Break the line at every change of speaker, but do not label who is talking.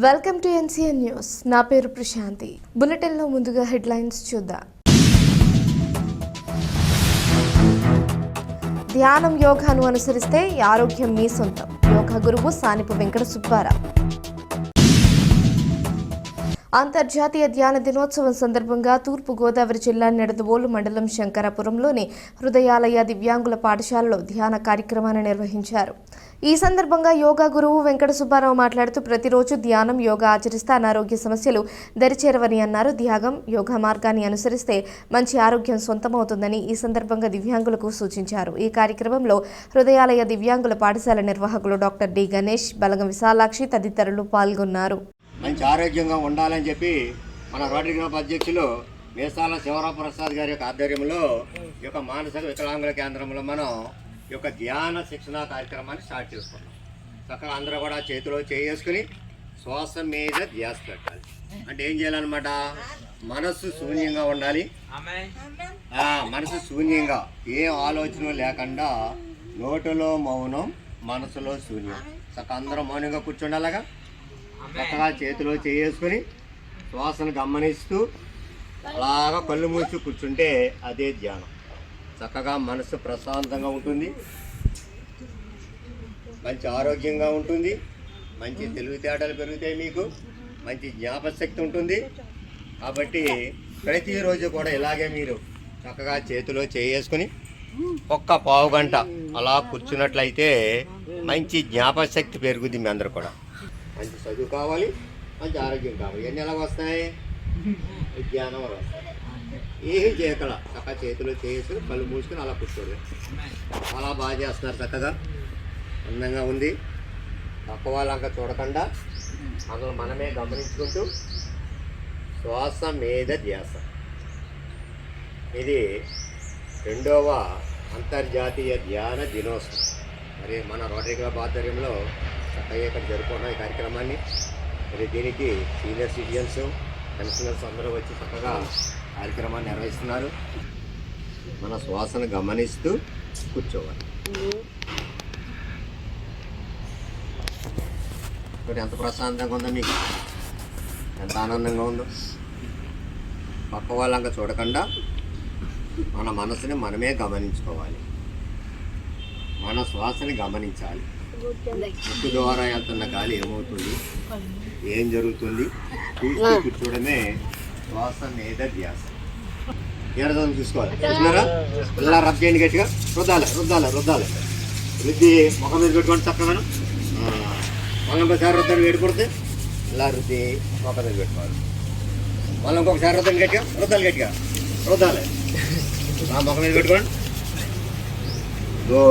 Welcome to NCN news. నా పేరు ప్రశాంతి. బులెటిన్లో ముందుగా హెడ్లైన్స్ చూద్దాం. ధ్యానం యోగాను అనుసరిస్తే ఆరోగ్యం మీ సొంతం. యోగా గురువు సానిపు వెంకట సుబ్బారావు. అంతర్జాతీయ ధ్యాన దినోత్సవం సందర్భంగా తూర్పుగోదావరి జిల్లా నిడదవోలు మండలం శంకరాపురంలోని హృదయాలయ దివ్యాంగుల పాఠశాలలో ధ్యాన కార్యక్రమాన్ని నిర్వహించారు. ఈ సందర్భంగా యోగా గురువు వెంకట సుబ్బారావు మాట్లాడుతూ ప్రతిరోజు ధ్యానం యోగా ఆచరిస్తే అనారోగ్య సమస్యలు దరిచేరవని అన్నారు. ధ్యాగం యోగా మార్గాన్ని అనుసరిస్తే మంచి ఆరోగ్యం సొంతమవుతుందని ఈ సందర్భంగా దివ్యాంగులకు సూచించారు. ఈ కార్యక్రమంలో హృదయాలయ దివ్యాంగుల పాఠశాల నిర్వాహకులు డాక్టర్ డి గణేష్ బలగం విశాలాక్షి తదితరులు పాల్గొన్నారు.
మంచి ఆరోగ్యంగా ఉండాలని చెప్పి మన రోటరీ గ్రూప్ అధ్యక్షులు మేసాల శివరావు ప్రసాద్ గారి యొక్క ఆధ్వర్యంలో ఈ యొక్క మానసిక వికలాంగుల కేంద్రంలో మనం ఈ యొక్క ధ్యాన శిక్షణ కార్యక్రమాన్ని స్టార్ట్ చేసుకున్నాం. చక్కగా అందరూ కూడా చేతిలో చేసుకుని శ్వాస మీద ధ్యాస పెట్టాలి. అంటే ఏం చేయాలన్నమాట? మనస్సు శూన్యంగా ఉండాలి. మనసు శూన్యంగా. ఏ ఆలోచన లేకుండా నోటిలో మౌనం మనసులో శూన్యం. చక్క అందరం మౌనంగా కూర్చుండాలగా. చక్కగా చేతిలో చేసుకుని శ్వాసను గమనిస్తూ అలాగా కళ్ళు మూసి కూర్చుంటే అదే ధ్యానం. చక్కగా మనసు ప్రశాంతంగా ఉంటుంది. మంచి ఆరోగ్యంగా ఉంటుంది. మంచి తెలివితేటలు పెరుగుతాయి మీకు. మంచి జ్ఞాపశక్తి ఉంటుంది. కాబట్టి ప్రతిరోజు కూడా ఇలాగే మీరు చక్కగా చేతిలో చేసుకుని ఒక్క పావు గంట అలా కూర్చున్నట్లయితే మంచి జ్ఞాపశక్తి పెరుగుద్ది మీ అందరు కూడా. మంచి చదువు కావాలి మంచి ఆరోగ్యం కావాలి. ఎన్ని ఎలా వస్తాయి? జ్ఞానం వస్తాయి. ఏం చేయకల చక్క చేతిలో చేసి కళ్ళు మూసుకుని అలా కూర్చోడు చాలా బాగా చేస్తున్నారు చక్కగా. అందంగా ఉంది. తక్కువ వాళ్ళంక చూడకుండా అందులో మనమే గమనించుకుంటూ శ్వాస మీద ధ్యాస. ఇది రెండవ అంతర్జాతీయ ధ్యాన దినోత్సవం. మరి మన రోటరీ క్లబ్ ఆధ్వర్యంలో చక్కగా ఇక్కడ జరుపుకున్నాం ఈ కార్యక్రమాన్ని. మరి దీనికి సీనియర్ సిటిజన్స్ పెన్షనర్స్ అందరూ వచ్చి చక్కగా కార్యక్రమాన్ని నిర్వహిస్తున్నారు. మన శ్వాసను గమనిస్తూ కూర్చోవాలి. ఎంత ప్రశాంతంగా ఉందో మీకు. ఎంత ఆనందంగా ఉందో. పక్క వాళ్ళంగా చూడకుండా మన మనసుని మనమే గమనించుకోవాలి. మన శ్వాసని గమనించాలి. ముక్కు ద్వారా వెళ్తున్న గాలి ఏమవుతుంది? ఏం జరుగుతుంది? చూస్తూ కూర్చోవడమే శ్వాస మీద ధ్యాస. ఏడదం చూసుకోవాలి. చూస్తున్నారా? ఇలా రబ్ చేయండి గట్టిగా. రుద్దాలి రుద్దాలి రుద్దాలి. రుద్ది ముఖం మీద పెట్టుకోండి చక్కగా మళ్ళీ ఇంకోసారి రుద్దని వేడి కొడితే. ఇలా రుద్ది ముఖం మీద పెట్టుకోవాలి. మళ్ళీ ఇంకొకసారి రుద్దని గట్టిగా. రుద్దాలి గట్టిగా. రుద్దాలి. ఆ ముఖం మీద పెట్టుకోండి. గుడ్.